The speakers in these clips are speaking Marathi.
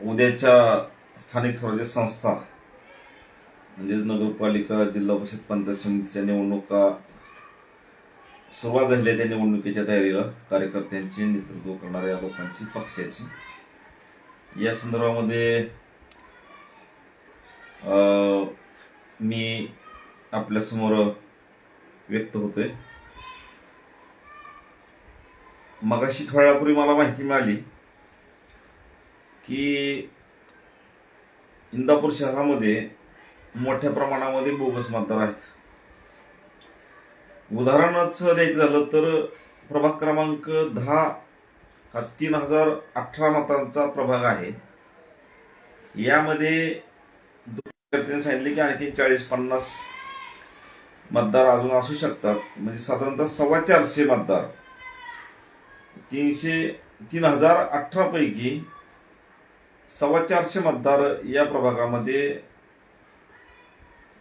उद्याच्या स्थानिक स्वराज्य संस्था म्हणजेच नगरपालिका जिल्हा परिषद पंचायत समितीच्या निवडणुका सुरुवात झाली त्या निवडणुकीच्या तयारीला. कार्यकर्त्यांची नेतृत्व करणाऱ्या लोकांची पक्षाची. या संदर्भामध्ये अं, मी आपल्यासमोर व्यक्त होतोय. मगाशी थोड्यापूर्वी मला माहिती मिळाली की इंदापूर शहरामध्ये मोठ्या प्रमाणामध्ये बोगस मतदार आहेत. उदाहरणच द्यायचं झालं तर प्रभाग क्रमांक दहा हा तीन हजार अठरा मतांचा प्रभाग आहे. यामध्ये सांगितले की आणखी चाळीस पन्नास मतदार अजून असू शकतात. म्हणजे साधारणतः सव्वा चारशे मतदार तीनशे तीन हजार अठरा पैकी सव्वा चारशे मतदार या प्रभागामध्ये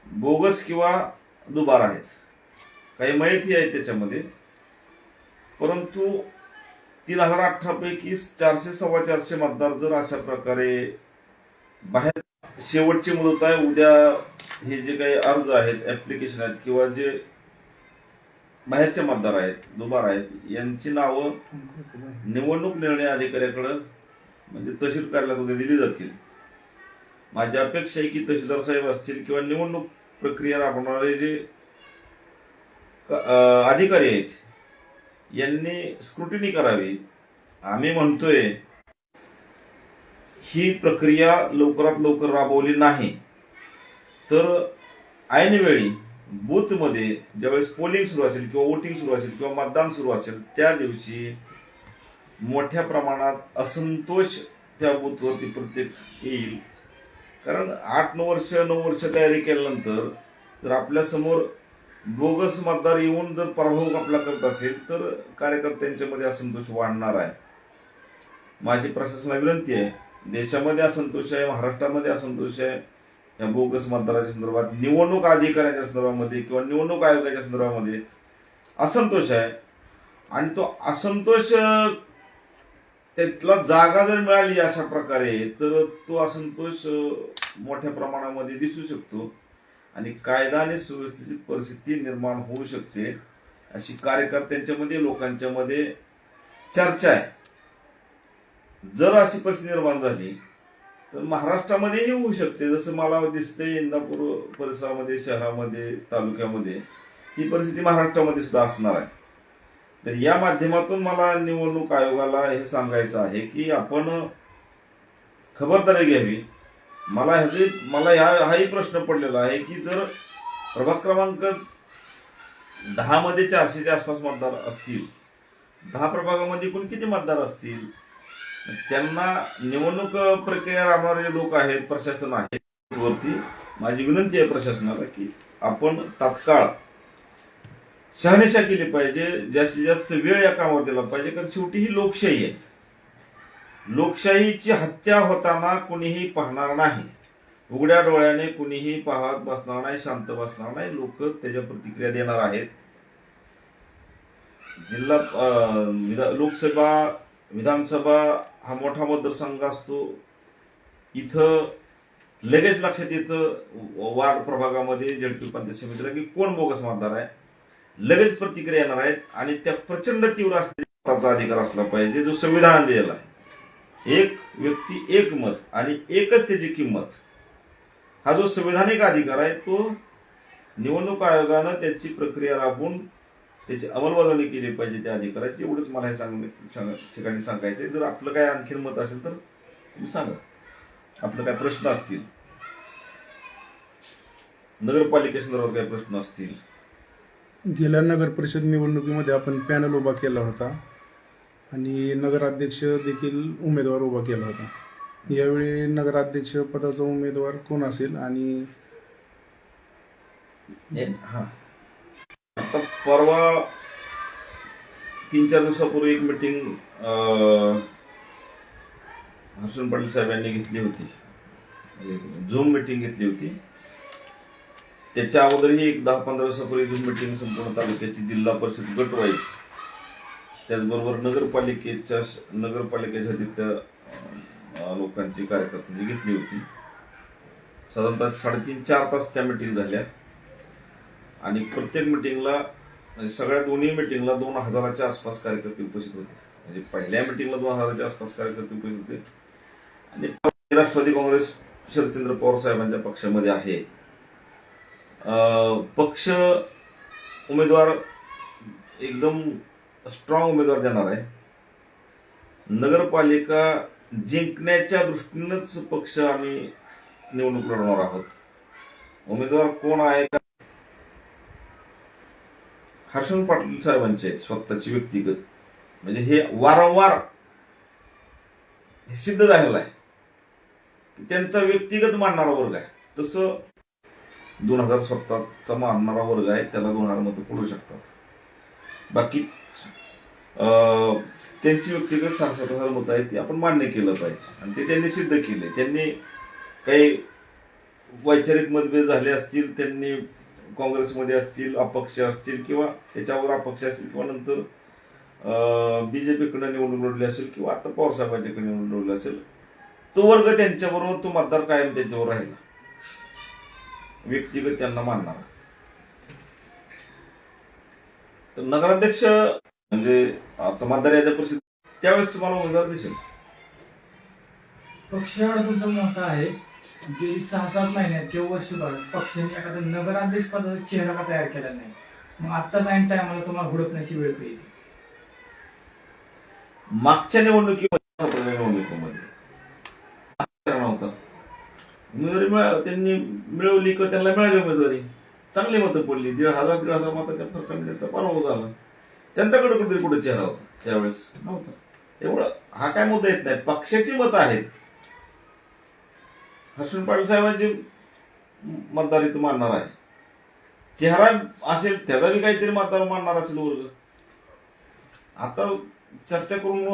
बोगस किंवा दुबार आहेत. काही माहिती आहे त्याच्यामध्ये. परंतु तीन हजार अठरा पैकी चारशे सव्वा चारशे मतदार जर अशा प्रकारे बाहेर शेवटची मुदत आहे. उद्या हे जे काही अर्ज आहेत ऍप्लिकेशन आहेत किंवा जे बाहेरचे मतदार आहेत दुबार आहेत यांची नावं निवडणूक निर्णय अधिकाऱ्याकडे म्हणजे तहसील कार्यालयात दिली जातील. माझी अपेक्षा आहे की तहसीलदार साहेब असतील किंवा निवडणूक प्रक्रिया राबवणारे जे अधिकारी आहेत यांनी स्क्रुटिनी करावी. आम्ही म्हणतोय ही प्रक्रिया लवकरात लवकर राबवली नाही. तर ऐनवेळी बूथमध्ये ज्यावेळेस पोलिंग सुरू असेल किंवा वोटिंग सुरू असेल किंवा मतदान सुरू असेल त्या दिवशी मोठ्या प्रमाणात असंतोष त्या बूथवरती प्रत्येक येईल. कारण आठ नऊ वर्ष नऊ वर्ष तयारी केल्यानंतर जर आपल्यासमोर बोगस मतदार येऊन जर पराभव आपला करत असेल तर कार्यकर्त्यांच्यामध्ये असंतोष वाढणार आहे. माझी प्रशासनाला विनंती आहे देशामध्ये असंतोष आहे महाराष्ट्रामध्ये असंतोष आहे या बोगस मतदाराच्या संदर्भात निवडणूक अधिकाऱ्यांच्या संदर्भामध्ये किंवा निवडणूक आयोगाच्या संदर्भामध्ये असंतोष आहे. आणि तो असंतोष त्यातला जागा जर मिळाली अशा प्रकारे तर तो असंतोष मोठ्या प्रमाणामध्ये दिसू शकतो. आणि कायदा आणि सुव्यवस्थेची परिस्थिती निर्माण होऊ शकते अशी कार्यकर्त्यांच्यामध्ये लोकांच्यामध्ये चर्चा आहे. जर अशी परिस्थिती निर्माण झाली तर महाराष्ट्रामध्येही होऊ शकते. जसं मला दिसतंय इंदापूर परिसरामध्ये शहरामध्ये तालुक्यामध्ये ही परिस्थिती महाराष्ट्रामध्ये सुद्धा असणार आहे. तर या माध्यमातून मला निवडणूक आयोगाला हे सांगायचं आहे की आपण खबरदारी घ्यावी. मला ह्याचे मला ह्या हाही प्रश्न पडलेला आहे की जर प्रभाग क्रमांक दहामध्ये चारशेच्या आसपास मतदार असतील दहा प्रभागामध्ये एकूण किती मतदार असतील? त्यांना निवडणूक प्रक्रिया राबणारे लोक आहेत प्रशासन आहे वरती माझी विनंती आहे प्रशासनाला की आपण तात्काळ शहानिशा केली पाहिजे जास्तीत जास्त वेळ या कामावर दिला पाहिजे कारण शेवटी ही लोकशाही आहे. लोकशाहीची हत्या होताना कुणीही पाहणार नाही. उघड्या डोळ्याने कुणीही पाहत बसणार नाही शांत बसणार नाही लोक त्याच्या प्रतिक्रिया देणार आहेत. जिल्हा लोकसभा विधानसभा हा मोठा मतदारसंघ असतो. इथं लगेच लक्षात येतं वार्ड प्रभागामध्ये जडपी पंचायत समितीला की कोण बोगस मतदार आहे. लगेच प्रतिक्रिया येणार आहेत आणि त्या प्रचंड तीव्र असलेला अधिकार असला पाहिजे जो संविधान दिलेला आहे. एक व्यक्ती एक मत आणि एकच त्याची किंमत. हा जो संविधानिक अधिकार आहे तो निवडणूक आयोगानं त्याची प्रक्रिया राबवून त्याची अंमलबजावणी केली पाहिजे त्या अधिकाराची एवढंच मला हे सांग ठिकाणी सांगायचं आहे जर आपलं काय आणखीन मत असेल तर तुम्ही सांगा. आपलं काय प्रश्न असतील. नगरपालिकेसंदर्भात काय प्रश्न असतील? गेल्या नगर परिषद निवडणुकीमध्ये आपण पॅनल उभा केला होता. आणि नगराध्यक्ष देखील उमेदवार उभा केला होता. यावेळी नगराध्यक्ष पदाचा उमेदवार कोण असेल? आणि हा. आता परवा तीन चार दिवसापूर्वी एक मिटिंग हर्षण पाटील साहेबांनी घेतली होती. म्हणजे झूम मिटिंग घेतली होती. त्याच्या अगोदरही एक दहा पंधरा दिवसापूर्वी झूम मिटिंग संपूर्ण तालुक्याची जिल्हा परिषद गट वाईज त्याचबरोबर नगरपालिकेच्या नगरपालिकेच्या तिथं लोकांची कार्यकर्त्यांची घेतली होती. साधारणतः साडेतीन चार तास त्या मिटिंग झाल्या. आणि प्रत्येक मिटिंगला म्हणजे सगळ्या दोन्ही मिटिंगला दोन हजाराच्या आसपास कार्यकर्ते उपस्थित होते. म्हणजे पहिल्या मिटिंगला दोन हजाराच्या आसपास कार्यकर्ते उपस्थित होते. आणि राष्ट्रवादी काँग्रेस शरदचंद्र पवार साहेबांच्या पक्षामध्ये आहे. अं, पक्ष उमेदवार एकदम स्ट्रॉंग उमेदवार देणार आहे. नगरपालिका जिंकण्याच्या दृष्टीनंच पक्ष आम्ही निवडणूक लढवणार आहोत. उमेदवार कोण आहे? का हर्षण पाटील साहेबांचे आहेत स्वतःची व्यक्तिगत. म्हणजे हे वारंवार हे सिद्ध झालेलं आहे. त्यांचा व्यक्तिगत मानणारा वर्ग आहे. तसं दोन हजार स्वतःचा मानणारा वर्ग आहे त्याला दोन हजार मतं पडू शकतात. बाकी त्यांची व्यक्तिगत सहा सात हजार मतं आहेत ती आपण मान्य केलं पाहिजे. आणि ते त्यांनी सिद्ध केले त्यांनी काही वैचारिक मतभेद झाले असतील त्यांनी काँग्रेसमध्ये असतील अपक्ष असतील किंवा त्याच्यावर अपक्ष असतील किंवा नंतर बीजेपीकडे निवडून लढली असेल किंवा आता पवारसाहेबांच्याकडे निवडून लढली असेल तो वर्ग त्यांच्याबरोबर तो मतदार कायम त्यांच्यावर राहिला. व्यक्तिगत त्यांना मानणार. तर नगराध्यक्ष म्हणजे आता मतदार याद्या परिषद त्यावेळेस तुम्हाला उमेदवार दिसेल. पक्ष तुमचा मोठा आहे. गेली सहा सात महिन्यात किंवा वर्षभर पक्षाने एखादा नगराध्यक्ष पदाचा चेहरा का तयार केला नाही मग आत्ताच ऐन टायमाला तुम्हाला हुडकण्याची वेळ येईल मागच्या निवडणुकीमध्ये निवडणुकीमध्ये. होता. उमेदवारी मिळा- त्यांनी मिळवली किंवा त्यांना मिळाली उमेदवारी. चांगली मतं पडली. दीड हजार दीड हजार मताच्या फरकाने त्यांचा पराभव झाला. त्यांच्याकडे कुठेतरी कुठे चेहरा होता त्यावेळेस. नव्हता. त्यामुळं हा काय मुद्दा येत नाही. पक्षाची मतं आहेत. हर्षण पाटील साहेबांची मतदार इथं मानणार आहे. चेहरा असेल त्याचा बी काहीतरी मतदार मानणार असेल वर्ग. आता चर्चा करून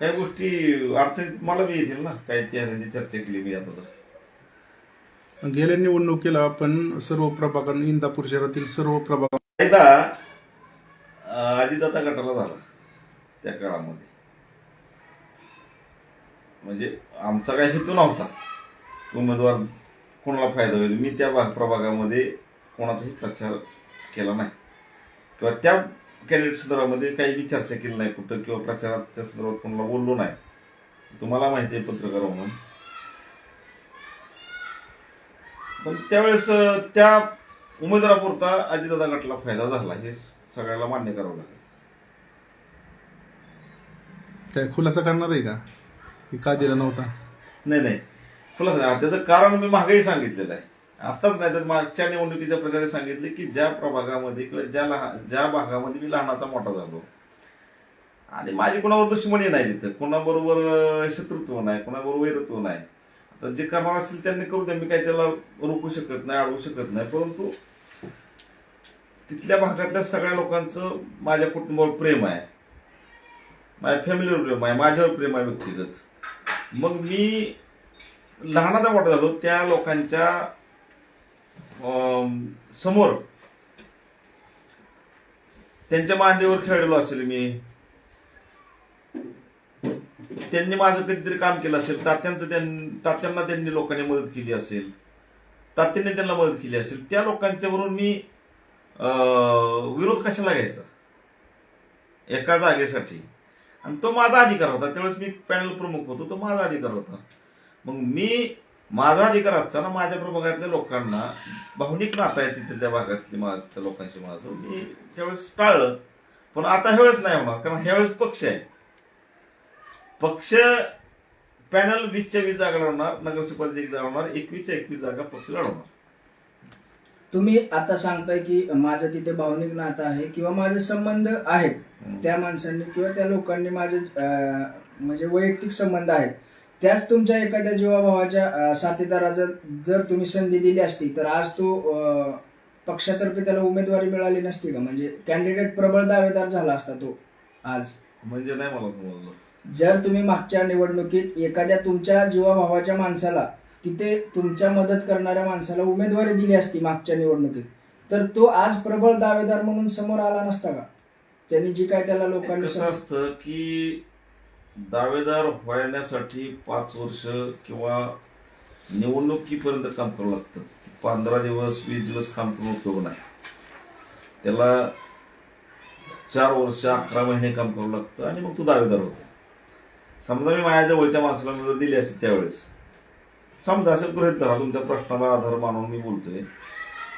काही गोष्टी अडचणीत मला बी येतील ना काही चेहऱ्यांची चर्चा केली मी आता गेल्या निवडणुकीला आपण सर्व प्रभागां इंदापूर शहरातील सर्व प्रभाग कायदा अं, अजितदादा गटाला झाला त्या काळामध्ये. म्हणजे आमचा काही हेतू नव्हता. उमेदवार कोणाला फायदा होईल? मी त्या भाग प्रभागामध्ये कोणाचाही प्रचार केला नाही. किंवा त्या कॅन्डिडेट संदर्भामध्ये काही बी चर्चा केली नाही कुठं किंवा प्रचाराच्या संदर्भात कोणाला बोललो नाही. तुम्हाला माहिती आहे पत्रकार म्हणून. पण त्यावेळेस त्या उमेदवारापुरता अजितदादा गटाला फायदा झाला. हे सगळ्याला मान्य करावं लागेल. काय खुलासा करणार आहे का? की का दिला नव्हता? नाही नाही. खुलासा नाही. त्याचं कारण मी मागेही सांगितलेलं आहे. आताच नाही तर मागच्या निवडणुकीच्या प्रकारे सांगितले की ज्या प्रभागामध्ये किंवा ज्या लहान ज्या भागामध्ये मी लहानाचा मोठा झालो. आणि माझी कोणावर दुश्मनी नाही तिथं. कोणाबरोबर शत्रुत्व नाही कोणाबरोबर वैरत्व नाही. आता जे करणार असतील त्यांनी करू द्या. मी काही त्याला रोखू शकत नाही अडवू शकत नाही. परंतु तिथल्या भागातल्या सगळ्या लोकांचं माझ्या कुटुंबावर प्रेम आहे. माझ्या फॅमिलीवर प्रेम आहे. माझ्यावर प्रेम आहे व्यक्तिगत. मग मी लहानाचा मोठा झालो त्या लोकांच्या समोर त्यांच्या मांडीवर खेळलेलो असेल मी. त्यांनी माझं कधीतरी काम केलं असेल तात्यांचं त्यां- तात्यांना त्यांनी लोकांनी मदत केली असेल तात्यांनी त्यांना मदत केली असेल त्या लोकांच्यावरून मी विरोध कशाला घ्यायचा? एका जागेसाठी. आणि तो माझा अधिकार होता त्यावेळेस मी पॅनल प्रमुख होतो तो माझा अधिकार होता. मग मी माझा अधिकार असताना माझ्या प्रभागातल्या लोकांना भावनिक नातं आहे तिथे त्या भागातल्या मा- त्या लोकांशी माझं. मी त्यावेळेस टाळलं. पण आता ह्यावेळेस नाही होणार कारण ह्यावेळेस पक्ष आहे. पक्ष पॅनल वीसच्या वीस जागा लढवणार नगरसेवकाची एक जागा लढवणार एकवीसच्या एकवीस जागा पक्ष लढवणार. तुम्ही आता सांगताय की माझं तिथे भावनिक नातं आहे किंवा माझे संबंध आहेत त्या माणसांनी किंवा त्या लोकांनी माझे म्हणजे वैयक्तिक संबंध आहेत. त्याच तुमच्या एखाद्या जीवाभावाच्या अं, साथीदाराला जर जर तुम्ही संधी दिली असती तर आज तो पक्षातर्फे त्याला उमेदवारी मिळाली नसती का? म्हणजे कॅन्डिडेट प्रबळ दावेदार झाला असता तो आज. म्हणजे नाही मला समजलं जर तुम्ही मागच्या निवडणुकीत एखाद्या तुमच्या जीवाभावाच्या माणसाला तिथे तुमच्या मदत करणाऱ्या माणसाला उमेदवारी दिली असती मागच्या निवडणुकीत तर तो आज प्रबळ दावेदार म्हणून समोर आला नसता का? त्यांनी जी काय त्याला लोकांनी असतं की दावेदार व्हायण्यासाठी पाच वर्ष किंवा निवडणुकीपर्यंत काम करावं लागतं. पंधरा दिवस वीस दिवस काम करून उपयोग नाही. त्याला चार वर्ष अकरा महिने काम करावं लागतं आणि मग तो दावेदार होतो. समजा मी माझ्या जवळच्या माणसाला जर दिली असते त्यावेळेस. समजा असेल गृहित धरा तुमच्या प्रश्नाला आधार मानून मी बोलतोय.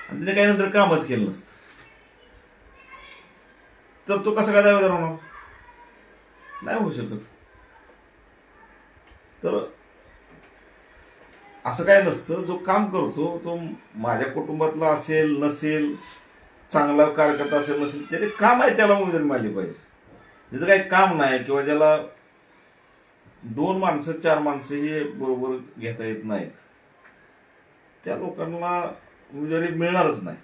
आणि त्याने काही नंतर कामच केलं नसतं. तर तो कसा काय दावेदार होणार? नाही होऊ शकत. तर असं काय नसतं. जो काम करतो तो माझ्या कुटुंबातला असेल नसेल चांगला कार्यकर्ता असेल नसेल त्याचे काम आहे त्याला उमेदवारी मिळाली पाहिजे. ज्याचं काही काम नाही किंवा ज्याला दोन माणसं चार माणसं हे बरोबर घेता येत नाहीत त्या लोकांना उमेदवारी मिळणारच नाही.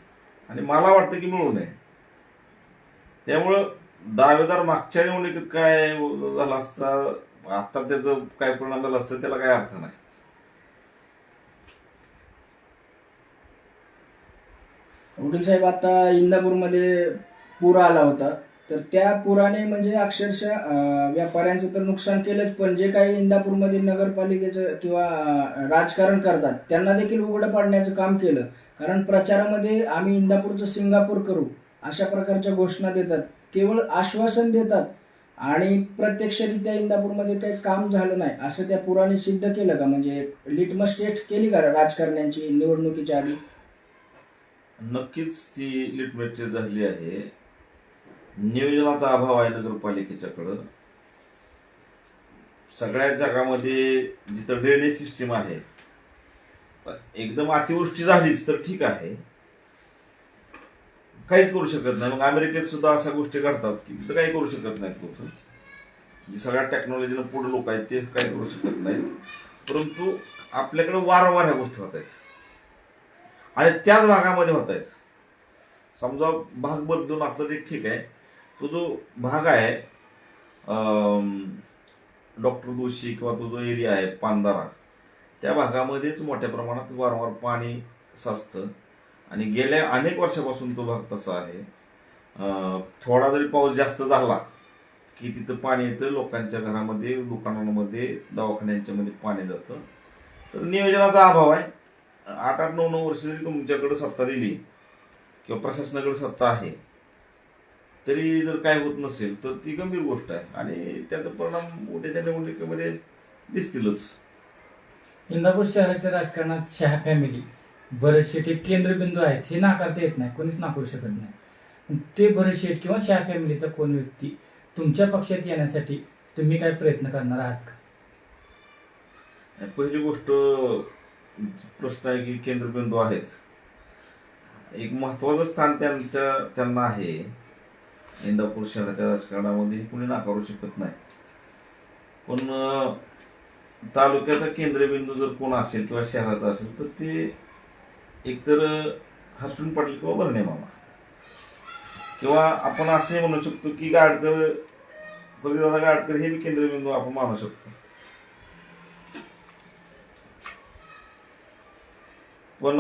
आणि मला वाटतं की मिळू नये. त्यामुळं दावेदार मागच्या निवडणुकीत काय झाला असता आता त्याचं काय परिणाम झाला असतं त्याला काय अर्थ नाही. वकील साहेब आता इंदापूरमध्ये पूर आला होता. तर त्या पुराने म्हणजे अक्षरशः अं, व्यापाऱ्यांचं तर नुकसान केलंच पण जे काही इंदापूरमध्ये नगरपालिकेचं किंवा अं, राजकारण करतात त्यांना देखील उघडं पाडण्याचं काम केलं. कारण प्रचारामध्ये आम्ही इंदापूरचं सिंगापूर करू अशा प्रकारच्या घोषणा देतात. केवळ आश्वासन देतात आणि प्रत्यक्षरित्या इंदापूरमध्ये काही काम झालं नाही असं त्या पुराने सिद्ध केलं का? म्हणजे लिटमस टेस्ट केली का राजकारण्यांची निवडणुकीच्या आधी? नक्कीच ती लिटमेट झाली आहे. नियोजनाचा अभाव आहे नगरपालिकेच्याकडं. सगळ्या जगामध्ये जिथं ड्रेनेज सिस्टीम आहे एकदम अतिवृष्टी झालीच तर ठीक आहे. काहीच करू शकत नाही. मग अमेरिकेत सुद्धा अशा गोष्टी घडतात की तिथं काही करू शकत नाहीत लोक. जे सगळ्या टेक्नॉलॉजीनं पुढे लोक आहेत ते काही करू शकत नाहीत. परंतु आपल्याकडे वारंवार ह्या गोष्टी होत आहेत. आणि त्याच भागामध्ये होत आहेत. समजा भाग बदलून असलं तरी ठीक आहे. तो जो भाग आहे डॉक्टर दोशी किंवा तो जो एरिया आहे पांदारा त्या भागामध्येच मोठ्या प्रमाणात वारंवार पाणी साचतं. आणि गेल्या अनेक वर्षापासून तो भाग तसा आहे. थोडा जरी पाऊस जास्त झाला की तिथं पाणी येतं लोकांच्या घरामध्ये दुकानांमध्ये दवाखान्यांच्या मध्ये पाणी जातं. तर नियोजनाचा अभाव आहे. आठ आठ नऊ नऊ वर्ष जरी तुमच्याकडे सत्ता दिली किंवा प्रशासनाकडे सत्ता आहे तरी जर काय होत नसेल तर ती गंभीर गोष्ट आहे. आणि त्याचा परिणाम उद्याच्या निवडणुकीमध्ये दिसतीलच. इंदापूर शहराच्या राजकारणात शहा फॅमिली बरेचसे ते केंद्रबिंदू आहेत हे नाकारता येत नाही कोणीच नाकारू शकत नाही. ते बरेचसे किंवा शहा फॅमिलीचा कोण व्यक्ती तुमच्या पक्षात येण्यासाठी तुम्ही काय प्रयत्न करणार आहात का? पहिली गोष्ट प्रश्न आहे की केंद्रबिंदू आहेत. एक महत्वाचं स्थान त्यांच्या त्यांना आहे. इंदापूर शहराच्या राजकारणामध्ये कुणी नाकारू शकत नाही. पण तालुक्याचा केंद्रबिंदू जर कोण असेल किंवा शहराचा असेल तर ते एकतर हसून पाटील किंवा बर्णे मामा. किंवा आपण असे म्हणू शकतो की गाडकर दादा गाडकर हे बी केंद्रबिंदू आपण मानू शकतो. पण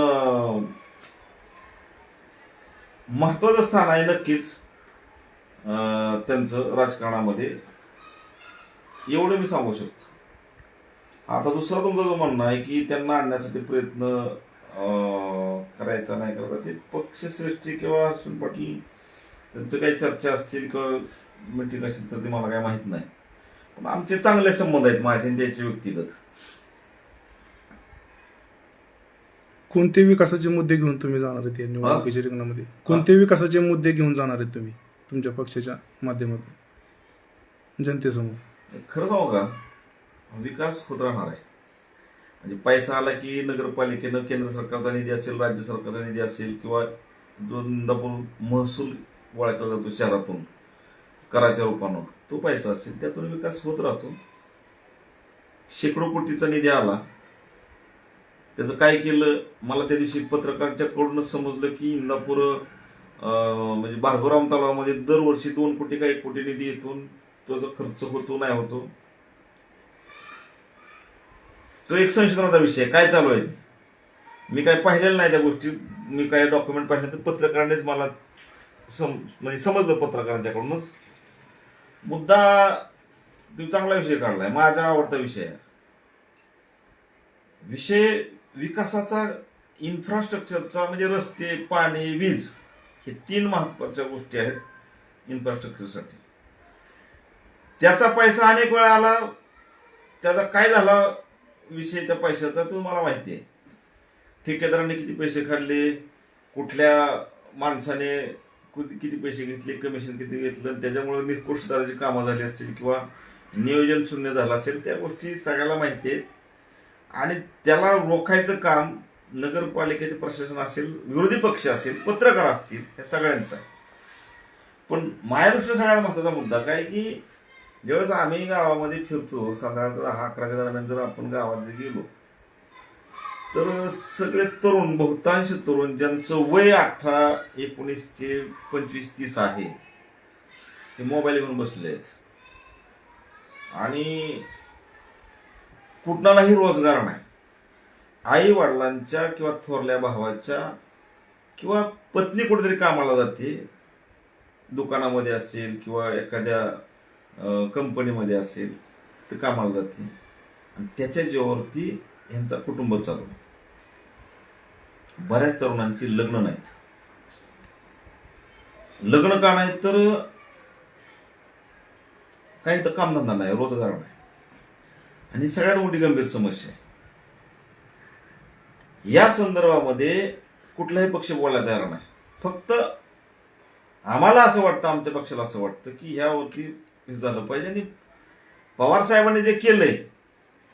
महत्वाचं स्थान आहे नक्कीच अं, त्यांचं राजकारणामध्ये. एवढं मी सांगू शकतो. आता दुसरा तुमचं जो म्हणणं आहे की त्यांना आणण्यासाठी प्रयत्न करायचा नाही करायचा ते पक्षश्रेष्ठी किंवा हर्षण पाटील त्यांचं काही चर्चा असतील किंवा मिटिंग असेल तर ते मला काही माहीत नाही. पण आमचे चांगले संबंध आहेत माझे आणि त्याचे व्यक्तिगत. कोणते विकासाचे मुद्दे घेऊन तुम्ही जाणार आहेत या निवडणुकीच्या रिंगणामध्ये? कोणते विकासाचे मुद्दे घेऊन जाणार आहेत तुम्ही तुमच्या पक्षाच्या माध्यमातून? जनतेसमोर. खरं सांगू का? विकास होत राहणार आहे. म्हणजे पैसा आला की नगरपालिकेनं केंद्र सरकारचा निधी असेल राज्य सरकारचा निधी असेल किंवा जो इंदापूर महसूल गोळा केला जातो शहरातून कराच्या रूपानं तो पैसा असेल त्यातून विकास होत राहतो. शेकडो कोटीचा निधी आला. त्याचं काय केलं? मला त्या दिवशी पत्रकारांच्या कडूनच समजलं की इंदापूर म्हणजे भार्गवराम तलावामध्ये दरवर्षी दोन कोटी का एक कोटी निधी येतून तो जो खर्च होतो नाही होतो. तो एक संशोधनाचा विषय काय चालू आहे? मी काय पाहिलेलं नाही त्या गोष्टी. मी काय डॉक्युमेंट पाहिलं तर पत्रकारांनीच मला सम म्हणजे समजलं पत्रकारांच्याकडूनच. मुद्दा तो चांगला विषय काढलाय माझा आवडता विषय आहे. विषय विकासाचा इन्फ्रास्ट्रक्चरचा म्हणजे रस्ते पाणी वीज हे तीन महत्त्वाच्या गोष्टी आहेत इन्फ्रास्ट्रक्चरसाठी त्याचा पैसा अनेक वेळा आला त्याचा काय झाला? विषय त्या पैशाचा तुम्हाला माहिती आहे. ठेकेदाराने किती पैसे खाल्ले कुठल्या माणसाने किती किती पैसे घेतले कमिशन किती घेतलं त्याच्यामुळे निकृष्ट कामं झाली असतील किंवा नियोजन शून्य झालं असेल त्या गोष्टी सगळ्याला माहिती आहेत. आणि त्याला रोखायचं काम नगरपालिकेचे प्रशासन असेल विरोधी पक्ष असेल पत्रकार असतील या सगळ्यांचा. पण माझ्या दृष्टीने सगळ्यात महत्त्वाचा मुद्दा काय की ज्यावेळेस आम्ही गावामध्ये फिरतो साधारणतः दहा अकराच्या दरम्यान जर आपण गावात जर गेलो तर सगळे तरुण बहुतांश तरुण ज्यांचं वय अठरा एकोणीस ते पंचवीस तीस आहे ते मोबाईल घेऊन बसले आहेत. आणि कुठणालाही रोजगार नाही. आई वडिलांच्या किंवा थोरल्या भावाच्या किंवा पत्नी कुठेतरी कामाला जाते दुकानामध्ये असेल किंवा एखाद्या कंपनीमध्ये असेल तर कामाला जाते आणि त्याच्या जीवावरती यांचा कुटुंब चालू. बऱ्याच तरुणांची लग्न नाहीत. लग्न का नाही तर काही तर कामधंदा नाही रोजगार नाही. आणि सगळ्यात मोठी गंभीर समस्या आहे. या संदर्भामध्ये कुठलाही पक्ष बोलायला तयार नाही. फक्त आम्हाला असं वाटतं आमच्या पक्षाला असं वाटतं की यावरती झालं. पाहिजे आणि पवार साहेबांनी जे केलंय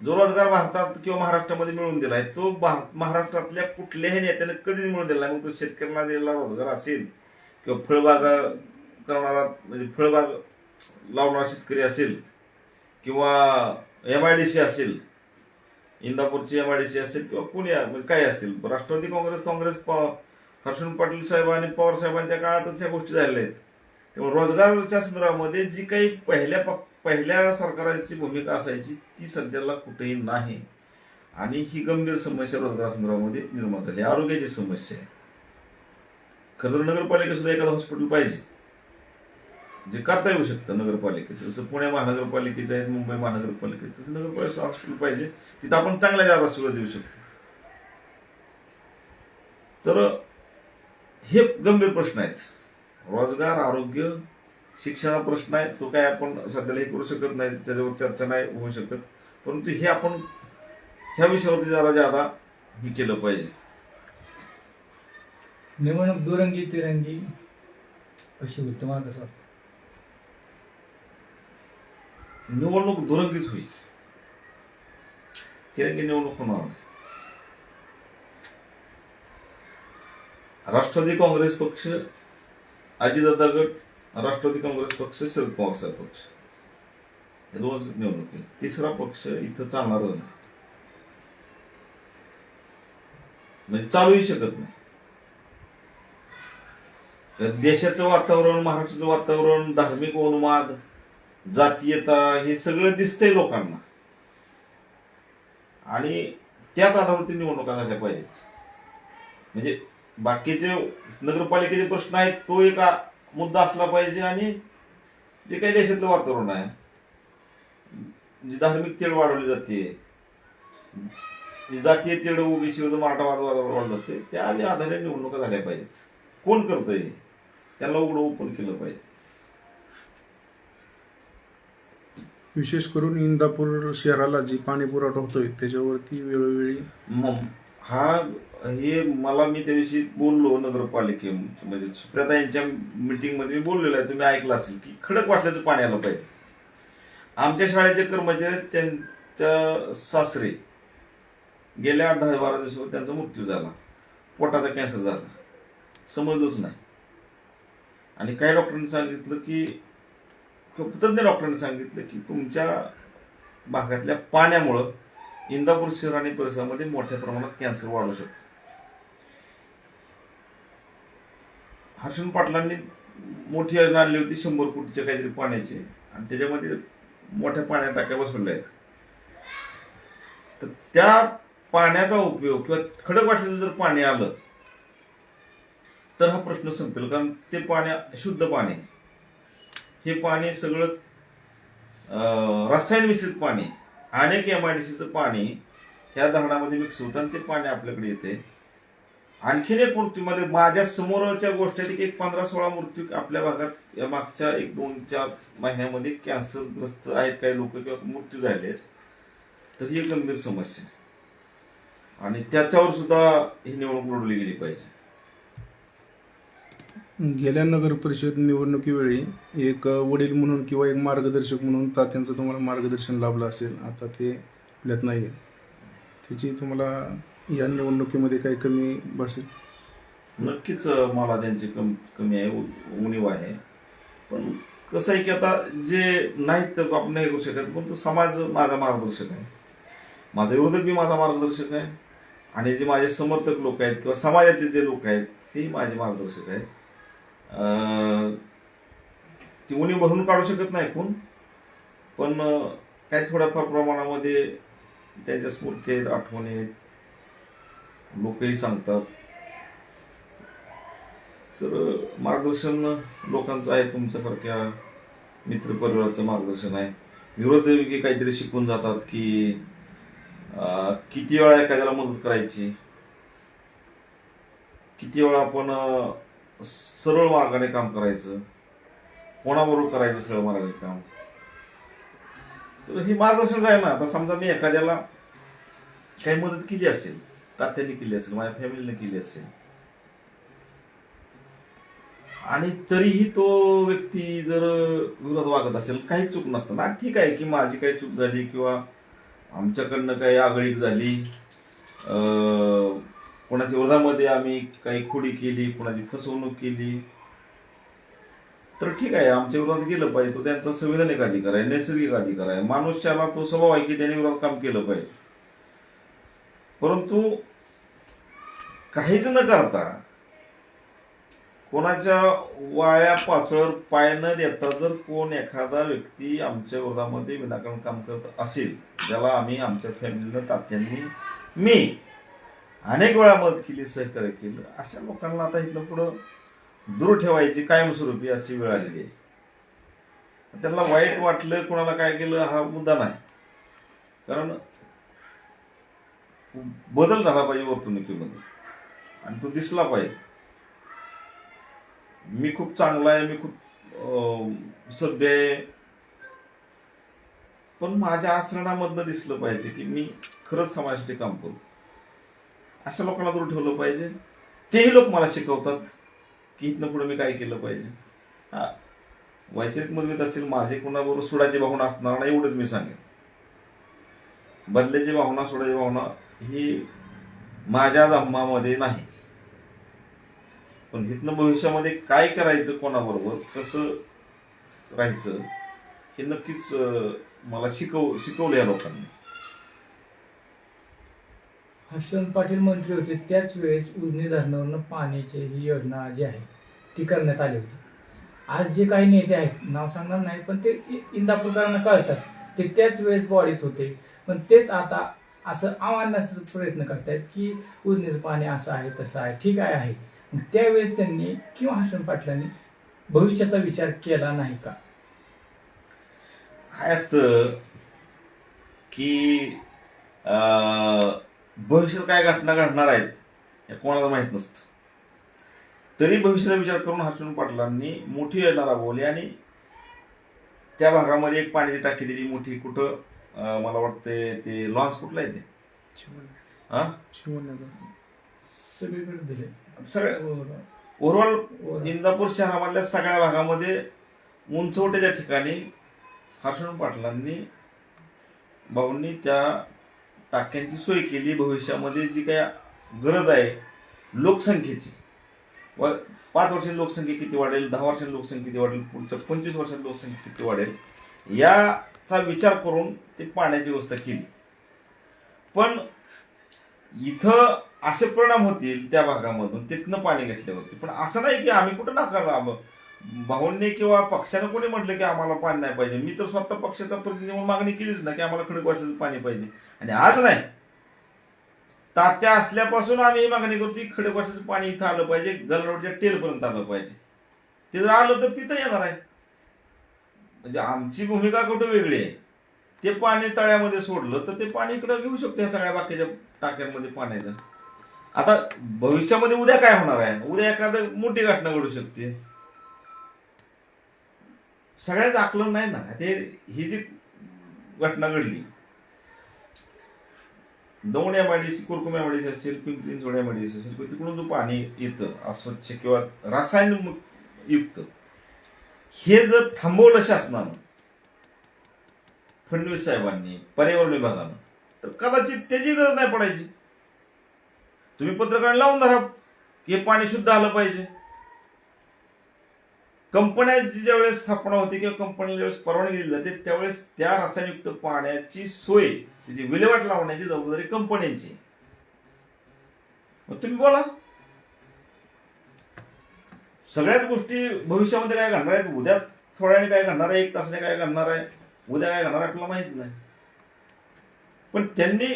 जो रोजगार भारतात किंवा महाराष्ट्रामध्ये मिळवून दिलाय तो भा- महाराष्ट्रातल्या कुठल्याही नेत्याने कधीच मिळून दिला नाही. मग तो शेतकऱ्यांना दिलेला रोजगार असेल किंवा फळबागा करणारा म्हणजे फळबाग लावणारा शेतकरी असेल किंवा एम आय डी सी असेल इंदापूरची एम आय डी सी असेल किंवा पुणे म्हणजे काय असेल. राष्ट्रवादी काँग्रेस काँग्रेस प- हर्षण पाटील साहेब आणि पवार साहेबांच्या काळातच या गोष्टी झालेल्या आहेत. तेव्हा रोजगारच्या संदर्भामध्ये जी काही पहिल्या पहिल्या सरकाराची भूमिका असायची ती सध्याला कुठेही नाही. आणि ही गंभीर समस्या रोजगार संदर्भामध्ये निर्माण झाली. आरोग्याची समस्या आहे. खरं तर नगरपालिकेत सुद्धा एखादं हॉस्पिटल पाहिजे. जे करता येऊ शकतं नगरपालिकेचं. जसं पुणे महानगरपालिकेचं आहे मुंबई महानगरपालिकेचं. तसं नगरपालिकेचं हॉस्पिटल पाहिजे. तिथं आपण चांगल्या जागा सुविधा देऊ शकतो. तर हे गंभीर प्रश्न आहेत. रोजगार आरोग्य शिक्षणा प्रश्न आहे. तो काय आपण सध्याला हे करू शकत नाही त्याच्यावर चर्चा नाही होऊ शकत. परंतु हे आपण ह्या विषयावरती जरा ज्यादा हे केलं पाहिजे. निवडणूक दुरंगी तिरंगी कशी होईल. तुम्हाला कसं वाटतं? निवडणूक दुरंगीच होईल. तिरंगी निवडणूक होणार नाही. राष्ट्रवादी काँग्रेस पक्ष अजितदादा गट राष्ट्रवादी काँग्रेस पक्ष शरद पवार साहेब पक्ष. हे दोनच निवडणूक आहे तिसरा पक्ष इथं चालणारच नाही. म्हणजे चालूही शकत नाही. तर देशाचं वातावरण महाराष्ट्राचं वातावरण धार्मिक उन्माद जातीयता हे सगळं दिसतंय लोकांना. आणि त्याच आधारावरती निवडणुका झाल्या पाहिजेत. म्हणजे बाकीचे नगरपालिकेचे प्रश्न आहेत तो एक मुद्दा असला पाहिजे आणि जे काही देशातलं वातावरण आहे. जी धार्मिक तेढ वाढवली जाते जी जातीय तेढ ओबीसी विरुद्ध मराठावाद वाढवलं जाते त्या आधारे निवडणुका झाल्या पाहिजेत. कोण करतंय? हे? त्याला उघडं ओपन केलं पाहिजे. विशेष करून इंदापूर शहराला जी पाणी पुरवठा होतोय त्याच्यावरती वेळोवेळी हा हे मला मी त्या दिवशी बोललो नगरपालिके म्हणजे सुप्रिया यांच्या मीटिंगमध्ये मी बोललेलो आहे. तुम्ही ऐकलं असेल की खडक वाटल्याचं पाणी आलं पाहिजे. आमच्या शाळेचे कर्मचारी आहेत, त्यांच्या सासरे. गेल्या आठ दहा बारा दिवसावर त्यांचा मृत्यू झाला. पोटाचा कॅन्सर झाला. समजलंच नाही. आणि काही डॉक्टरांनी सांगितलं की तज्ज्ञ डॉक्टरांनी सांगितलं की तुमच्या भागातल्या पाण्यामुळं इंदापूर शहर आणि परिसरामध्ये मोठ्या प्रमाणात कॅन्सर वाढू शकतो. हर्षण पाटलांनी मोठी योजना आणली होती शंभर कोटीच्या काहीतरी पाण्याची. आणि त्याच्यामध्ये मोठ्या पाण्या टाक्या बसवल्या आहेत. तर त्या पाण्याचा उपयोग किंवा खडक वाटल्याचं जर पाणी आलं तर हा प्रश्न संपेल. कारण ते पाणी शुद्ध पाणी हे पाणी सगळं रसायन मिश्रित पाणी अनेक एम आय डी सीचं पाणी ह्या धरणामध्ये मिक्स होतं आणि ते पाणी आपल्याकडे येते. आणखीन एक मृत्यूमध्ये माझ्या समोरच्या गोष्ट आहे की एक पंधरा सोळा मृत्यू आपल्या भागात या मागच्या एक दोन चार महिन्यामध्ये कॅन्सरग्रस्त आहेत काही लोक किंवा मृत्यू झाले आहेत. तर ही एक गंभीर समस्या आहे. आणि त्याच्यावर सुद्धा ही निवडणूक लढवली गेली पाहिजे. गेल्या नगर परिषद निवडणुकीवेळी एक वडील म्हणून किंवा एक मार्गदर्शक म्हणून तात्यांचं तुम्हाला मार्गदर्शन लाभलं असेल आता ते आपल्यात नाही आहे त्याची तुम्हाला या निवडणुकीमध्ये काही कमी बसेल नक्कीच मला त्यांची कम कमी आहे उ- उणीव आहे. पण कसं आहे की आता जे नाहीत तर आपण नाही करू शकत पण तो समाज माझा मार्गदर्शक आहे. माझा विरोधक बी माझा मार्गदर्शक आहे. आणि जे माझे समर्थक लोक आहेत किंवा समाजातील जे लोक आहेत तेही माझे मार्गदर्शक आहेत. ती उणीव भरून काढू शकत नाही कोण. पण काही थोड्याफार प्रमाणामध्ये त्यांच्या स्फूर्ती आहेत आठवणी आहेत. लोकही सांगतात. तर मार्गदर्शन लोकांचं आहे तुमच्यासारख्या मित्रपरिवाराचं मार्गदर्शन आहे. विरोधी काहीतरी शिकून जातात की किती वेळा एखाद्याला मदत करायची? किती वेळा आपण सरळ मार्गाने काम करायचं. कोणाबरोबर करायचं सरळ मार्गाने काम? तर ही मार्गदर्शन आहे ना. आता समजा मी एखाद्याला काही मदत केली असेल तात्यांनी केली असेल माझ्या फॅमिलीने केली असेल आणि तरीही तो व्यक्ती जर विरोधात वागत असेल काही चूक नसताना ठीक आहे की माझी काही चूक झाली किंवा आमच्याकडनं काही आगळीक झाली कोणाच्या विरोधामध्ये आम्ही काही खोडी केली कोणाची फसवणूक केली. तर ठीक आहे आमच्या विरोधात गेलं पाहिजे. तो त्यांचा संविधानिक अधिकार आहे नैसर्गिक अधिकार आहे. माणूसच्याला तो स्वभाव आहे की त्याने विरोधात काम केलं पाहिजे. परंतु काहीच न करता कोणाच्या वाळ्या पाचळ्यावर पाय न देता जर कोण एखादा व्यक्ती आमच्या विरोधामध्ये विनाकारण काम करत असेल ज्याला आम्ही आमच्या फॅमिलीनं तात्यांनी मी अनेक वेळा मदत केली सहकार्य केलं. अशा लोकांना आता इथलं पुढं दूर ठेवायची कायमस्वरूपी अशी वेळ आलेली आहे. त्यांना वाईट वाटलं कोणाला काय केलं हा मुद्दा नाही. कारण बदल झाला पाहिजे वर्तणुकीमध्ये. आणि तो दिसला पाहिजे. मी खूप चांगला आहे मी खूप सभ्य आहे. पण माझ्या आचरणामधनं दिसलं पाहिजे की मी खरंच समाजासाठी काम करू अशा लोकांना दूर ठेवलं पाहिजे. तेही लोक मला शिकवतात की इथनं पुढे मी काय केलं पाहिजे. हा. वैचारिक मतभेद असतील माझे कोणाबरोबर सुडाची भावना असणार नाही एवढंच मी सांगेन. बदल्याची भावना सोडाची भावना ही माझ्या धम्मामध्ये नाही. पण इथनं भविष्यामध्ये काय करायचं कोणाबरोबर कसं राहायचं हे नक्कीच मला शिकव शिकवलं या लोकांनी. हर्षवर्धन पाटील मंत्री होते त्याच वेळेस उजनी धरणावरनं पाण्याची ही योजना जी आहे ती करण्यात आली होती. आज जे काही नेते आहेत नाव सांगणार नाही पण ते इंदापूरकरांना कळतात. ते त्याच वेळेस बॉडीत होते. पण तेच आता असं आव्हानाचा प्रयत्न करतायत की उजनीचं पाणी असं आहे तसं आहे ठीक आहे आहे. त्यावेळेस त्यांनी किंवा हर्षण पाटलांनी भविष्याचा विचार केला नाही का? काय असतं की अं, भविष्यात काय घटना घडणार आहेत हे कोणाला माहीत नसतं. तरी भविष्याचा विचार करून हर्षण पाटलांनी मोठी योजना राबवली आणि त्या भागामध्ये एक पाण्याची टाकी दिली मोठी कुठं मला वाटते ते लॉन्स कुठला आहे ते? हा? सगळ्या. ओव्हरऑल. इंदापूर शहरामधल्या सगळ्या भागामध्ये उंचवट्याच्या ठिकाणी हर्षण पाटलांनी भाऊंनी त्या टाक्यांची सोय केली भविष्यामध्ये जी काय गरज आहे लोकसंख्येची. व पाच वर्षांनी लोकसंख्या किती वाढेल दहा वर्षांनी लोकसंख्या किती वाढेल पुढच्या पंचवीस वर्षात लोकसंख्या किती वाढेल याचा विचार करून ते पाण्याची व्यवस्था केली. पण इथं असे परिणाम होतील त्या भागामधून तिथनं पाणी घेतल्यावरती. पण असं नाही की आम्ही कुठं नाकारलं भाऊंनी किंवा पक्षानं कोणी म्हटलं की आम्हाला पाणी नाही पाहिजे? मी तर स्वतः पक्षाचा प्रतिनिधी म्हणून मागणी केलीच ना की आम्हाला खडकवाशीचं पाणी पाहिजे. आणि आज नाही. तात्या असल्यापासून आम्ही ही मागणी करतो की खडकवाशीचं पाणी इथं आलं पाहिजे गलरोडच्या टेलपर्यंत आलं पाहिजे. ते जर आलं तर तिथं येणार आहे. म्हणजे आमची भूमिका कुठं वेगळी आहे? ते पाणी तळ्यामध्ये सोडलं तर ते पाणी इकडं घेऊ शकतो या सगळ्या बाकीच्या टाक्यांमध्ये पाण्याचं. आता भविष्यामध्ये उद्या काय होणार आहे? उद्या एखादं मोठी घटना घडू शकते. सगळ्याच आकलन नाही ना. ते ही जी घटना घडली दौंड एमआयडीसी कुरकुम एमआयडीसी असेल पिंपरी जोड्या एमआयडीसी असेल तिकडून जो पाणी येतं अस्वच्छ किंवा रासायन युक्त हे जर थांबवलं शासनानं फडणवीस साहेबांनी पर्यावरण विभागानं तर कदाचित त्याची गरज नाही पडायची. तुम्ही पत्रकार लावून धरा की हे पाणी शुद्ध आलं पाहिजे. कंपन्यांची ज्यावेळेस स्थापना होती किंवा कंपनी ज्यावेळेस परवानगी दिली जाते त्यावेळेस त्या रासायनिकयुक्त पाण्याची सोय त्याची विल्हेवाट लावण्याची जबाबदारी कंपन्यांची मग तुम्ही बोला. सगळ्याच गोष्टी भविष्यामध्ये काय घडणार आहेत? उद्या थोड्याने काय घडणार आहे? एक तासाने काय घडणार आहे? उद्या काय घडणार आहे आपल्याला माहीत नाही. पण त्यांनी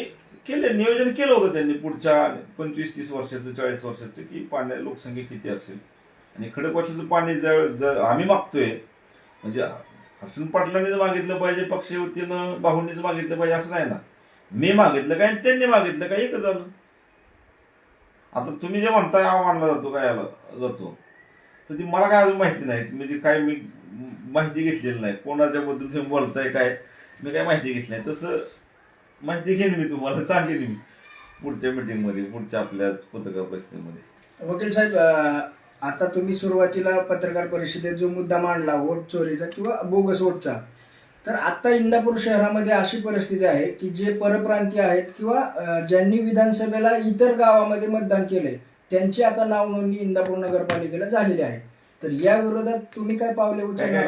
केले नियोजन केलं होतं त्यांनी पुढच्या पंचवीस तीस वर्षाचं चाळीस वर्षाचं की पाण्या लोकसंख्या किती असेल? आणि खडकवाशीचं पाणी जर जर आम्ही मागतोय. म्हणजे हसून पाटलांनीच मागितलं पाहिजे पक्ष वतीनं बाहूंनीच मागितलं पाहिजे असं नाही ना. मी मागितलं काय आणि त्यांनी मागितलं काय एकच झालं. आता तुम्ही जे म्हणताय हा मानला जातो काय जातो. तर ती मला काय अजून माहिती नाही. म्हणजे काय मी माहिती घेतलेली नाही. कोणाच्या बद्दल तुम्ही बोलताय काय मी काय माहिती घेतली नाही. तसं माहिती घेईन मी तुम्हाला सांगेन मी. पुढच्या मीटिंगमध्ये पुढच्या आपल्या पत्रकार परिषदेमध्ये. वकील साहेब आता तुम्ही सुरुवातीला पत्रकार परिषदेत जो मुद्दा मांडला वोट चोरीचा किंवा बोगस वोटचा तर आता इंदापूर शहरामध्ये अशी परिस्थिती आहे की जे परप्रांतीय आहेत किंवा ज्यांनी विधानसभेला इतर गावामध्ये मतदान केलंय त्यांची आता नाव नोंदणी इंदापूर नगरपालिकेला झालेली आहे. तर या विरोधात तुम्ही काय पावले उचलणार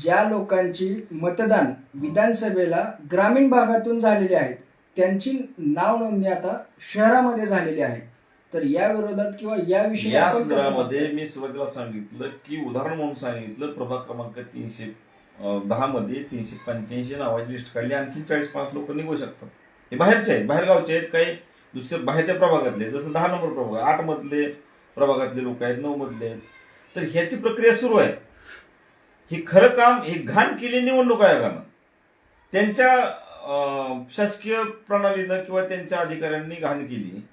ज्या लोकांची मतदान विधानसभेला ग्रामीण भागातून झालेली आहेत त्यांची नाव नोंदणी आता शहरामध्ये झालेली आहे. तर या विरोधात किंवा याविषयी या आपण कसं- संदर्भामध्ये मी सुरुवातीला सांगितलं की उदाहरण म्हणून सांगितलं प्रभाग क्रमांक तीनशे दहा मध्ये तीनशे पंच्याऐंशी नावाची लिस्ट काढली आणखी चाळीस पाच लोक निघू शकतात. हे बाहेरचे आहेत बाहेरगावचे आहेत काही दुसऱ्या बाहेरच्या प्रभागातले जसं दहा नंबर प्रभाग आठ मधले प्रभागातले लोक आहेत नऊ मधले आहेत. तर ह्याची प्रक्रिया सुरू आहे. हे खरं काम हे घाण केली निवडणूक आयोगानं. त्यांच्या अं, शासकीय प्रणालीनं किंवा त्यांच्या अधिकाऱ्यांनी घाण केली.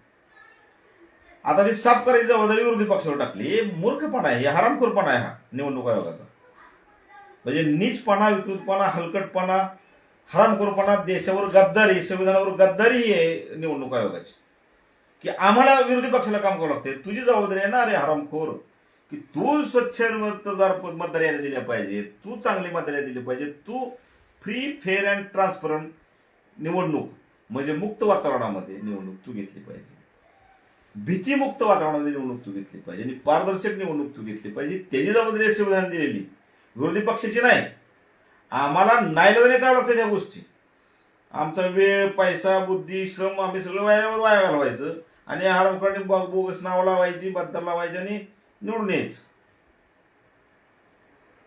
आता ती साफ करायची जबाबदारी विरोधी पक्षावर टाकली मूर्खपणा आहे हरामखोरपणा आहे हा निवडणूक आयोगाचा. म्हणजे नीचपणा विकृतपणा हलकटपणा हरामखोरपणा देशावर गद्दारी संविधानावर गद्दारी ही आहे निवडणूक आयोगाची. की आम्हाला विरोधी पक्षाला काम करावं लागते तुझी जबाबदारी आहे ना अरे हरामखोर की तू स्वच्छ मतदार मतदार दिल्या पाहिजे तू चांगली मतदार दिली पाहिजे तू फ्री फेअर अँड ट्रान्सपरंट निवडणूक म्हणजे मुक्त वातावरणामध्ये निवडणूक तू घेतली पाहिजे. भीतीमुक्त वातावरणामध्ये निवडणूक तू घेतली पाहिजे. आणि पारदर्शक निवडणूक तू घेतली पाहिजे. त्याची जबाबदारी आहे संविधान दिलेली. विरोधी पक्षाची नाही. आम्हाला नाईलाजाने करावं लागतं त्या गोष्टी? आमचा वेळ पैसा बुद्धी श्रम आम्ही सगळं वायावर वाया घालवायचं. आणि हरामकडे बोगस नाव लावायची बद्दल लावायची आणि निवडून यायचं.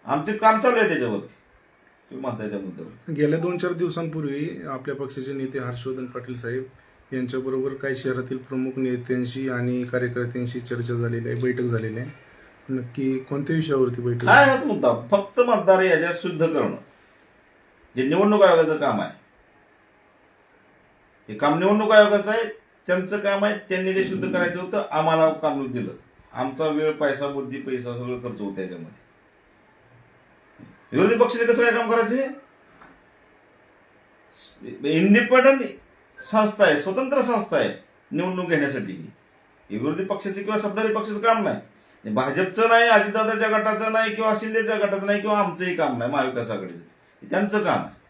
आमचं काम चालू आहे त्याच्यावरती. तुम्ही म्हणताय त्या मुद्द्यावर गेल्या दोन चार दिवसांपूर्वी आपल्या पक्षाचे नेते हर्षवर्धन पाटील साहेब यांच्याबरोबर काही शहरातील प्रमुख नेत्यांशी आणि कार्यकर्त्यांशी चर्चा झालेली आहे बैठक झालेली आहे. नक्की कोणत्या विषयावरती बैठक काय हाच मुद्दा? फक्त मतदार याद्या शुद्ध करणं. जे निवडणूक आयोगाचं काम आहे. हे काम निवडणूक आयोगाचं आहे त्यांचं काम आहे त्यांनी ते शुद्ध करायचं होतं आम्हाला काम दिलं. आमचा वेळ पैसा बुद्धी पैसा सगळं खर्च होतं त्याच्यामध्ये विरोधी पक्षाने कसं काय काम करायचे इंडिपेंडंट संस्था आहे स्वतंत्र संस्था आहे निवडणूक घेण्यासाठी. ही विरोधी पक्षाचे किंवा सत्ताधारी पक्षाचं काम नाही. भाजपचं नाही अजितदादाच्या गटाचं नाही किंवा शिंदेच्या गटाचं नाही किंवा आमचंही काम नाही महाविकास आघाडीचं. त्यांचं काम आहे.